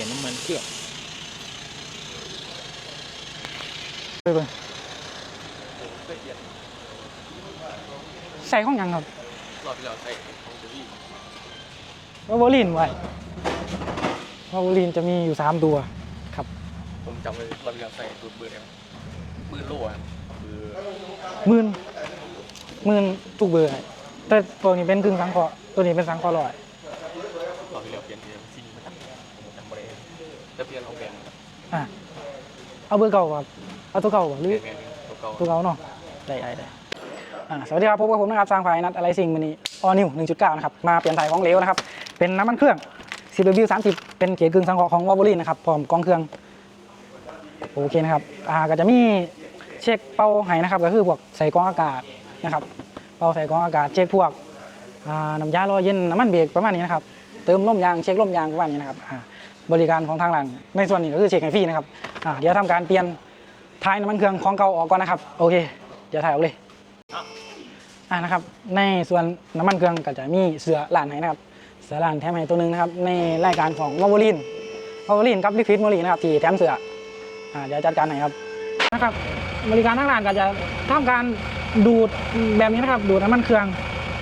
ลี่ยนน้ำมันเครื่องไปเบิ่งใส่ของหยังครับรอบที่เราใช้ของเดลี่วาโวลินไว้วาโวลินจะมีอยู่สามตัวครับ ผมจำไว้รอบที่เราใส่ตัวเบอร์เนี่ยเบอร์โล่อะคือหมื่นหมื่นทุกเบอร์ให้แต่ตัวนี้เป็นกึ่งสังเคราะห์ตัวนี้เป็นสังเคราะห์ลอยรอบที่เราเปลี่ยนเปลี่ยนซีมาผมจำไม่ได้ จะเปลี่ยนของแบรนด์อะเอาเบอร์เก่าครับเอาตัวเก่าบ่หรือแบรนด์ตัวเก่าตัวเก่าเนาะได้ได้ได้อ่าสวัสดีครับพบกับผมนะครับสร้างภายนัดอะไรสิ่งวันนี้ออนิว1.9 นะครับ มาเปลี่ยนถ่ายของเหลวนะครับ เป็นน้ำมันเครื่อง CW 30 เป็นเกรดกึ่งสังเคราะห์ของวอลวอลินนะครับพร้อมกองเครื่องโอเคนะครับอ่าก็จะมีเช็คเป่าไห้นะครับ ก็คือพวกใส่กรองอากาศนะครับ เป่าใส่กรองอากาศเช็คพวกอ่าน้ำยาลอยเย็นน้ำมันเบรกประมาณนี้นะครับ เติมลมยางเช็คลมยางประมาณนี้นะครับอ่า บริการของทางหลังในส่วนนี้ก็คือเช็คให้ฟรีนะครับอ่าเดี๋ยวทำการเปลี่ยนท้ายน้ำมันเครื่องของเก่าออกก่อนนะครับโอเคเดี๋ยวถ่ายออกเลยอ่านะครับในส่วนน้ำมันเครื่องก็จะมีเสือหลานให้นะครับเสือหลานแถมให้ตัวหนึงนะครับในรายการของวอลวอลินวอลวอลินกับลิควิดโมลีนะครับที่แถมเสืออ่าเดี๋ยวจัดการให้ครับนะครับบริการทางร้านก็จะทำการดูดแบบนี้นะครับดูดน้ำมันเครื่อง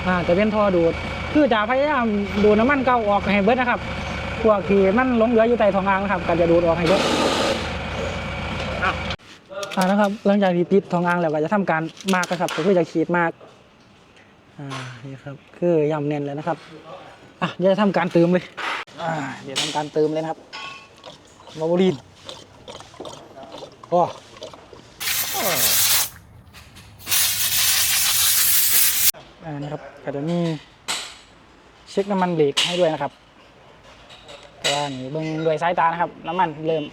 อ่าจะเป็นท่อดูด คือจะพยายามดูดน้ำมันเก่าออกให้เบิดนะครับ พวกที่มันหลงเหลืออยู่ใต้ท้องอ่างนะครับก็จะดูดออกให้เบิดอ่านะครับหลังจากที่ปิดท้องอ่างแล้วก็จะทำการมากนะครับก็คือจะขีดมากอ่านี่ครับคือย่ำเน้นเลยนะครับอะเดี๋ยวจะทำการเติมเลยอ่าเดี๋ยวทำการเติมเลยนะครับวาโวลีนโอ้อ่านะครับก็จะมีเช็คน้ำมันเบรกให้ด้วยนะครับแต่ ว่านี่เบิ่งด้วยสายตานะครับ น้ำมันเริ่ม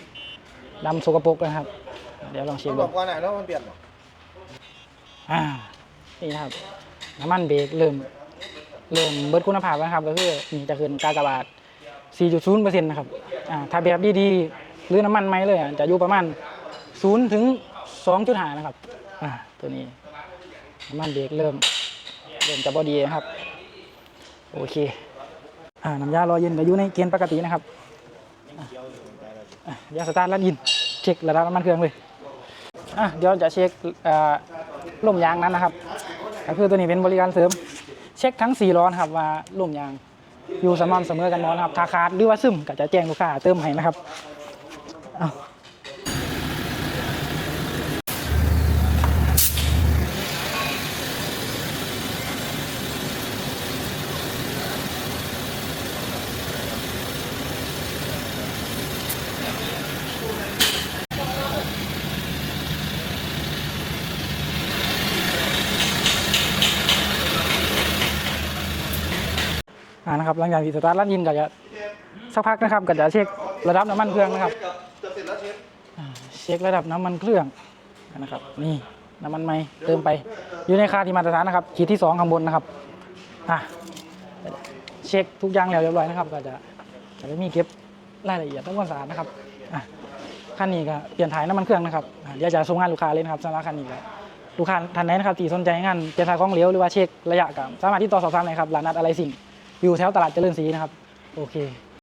ดำสกปรกแล้วนะครับ เดี๋ยวลองเช็คมันดูบอกว่าไหนแล้วมันเปลี่ยนเหรออ่านี่นะครับ น้ำมันเบรกเริ่ม เริ่มเบิดคุณภาพแล้วนะครับ ก็คือนี่จะขึ้นกากบาท 4.0%นะครับอ่าถ้าแบบดีๆหรือน้ำมันไหมเลยอะจะอยู่ประมาณ 0 ถึง 2.5 นะครับอ่าตัวนี้ น้ำมันเบรกเริ่ม เริ่มจะบอดีนะครับ โอเคอ่า น้ำยาลอยเย็นก็อยู่ในเกณฑ์ปกตินะครับยาสตาร์ทลัดยินเช็คระดับน้ำมันเครื่องเลยเดี๋ยวจะเช็คอ่าลมยางนั้นนะครับก็คือตัวนี้เป็นบริการเสริม เช็คทั้ง4ล้อนครับว่าลมยางอยู่สม่ำเสมอกันมอนครับทาคาดหรือว่าซึมก็จะแจ้งลูกค้าเติมให้นะครับ อ่านะครับหลังจากที่สตาร์ทลัดยินก็จะสักพักนะครับก็จะเช็คระดับน้ำมันเครื่องนะครับเช็คระดับน้ำมันเครื่องนะครับ นี่น้ำมันไม่เติมไปอยู่ในค่าที่มาตรฐานนะครับขีดที่สองข้างบนนะครับอะเช็คทุกอย่างแล้วเรียบร้อยนะครับ ก็จะจะไม่มีเก็บรายละเอียดทั้งวามสะอาดนะครับอะคันนี้ก็เปลี่ยนถ่ายน้ำมันเครื่องนะครับเดี๋ยวจะส่งงานลูกค้าเลยนะครับสำหรับคันนี้ก็ลูกค้าท่านไหนนะครับที่สนใจงานเปลี่ยนถ่ายของเหลวหรือว่าเช็คระยะกับสามารถที่ต่อสอบถามได้ครับร้านนัดอะไรสิ่ง อยู่แถวตลาดเจริญศรีนะครับ โอเค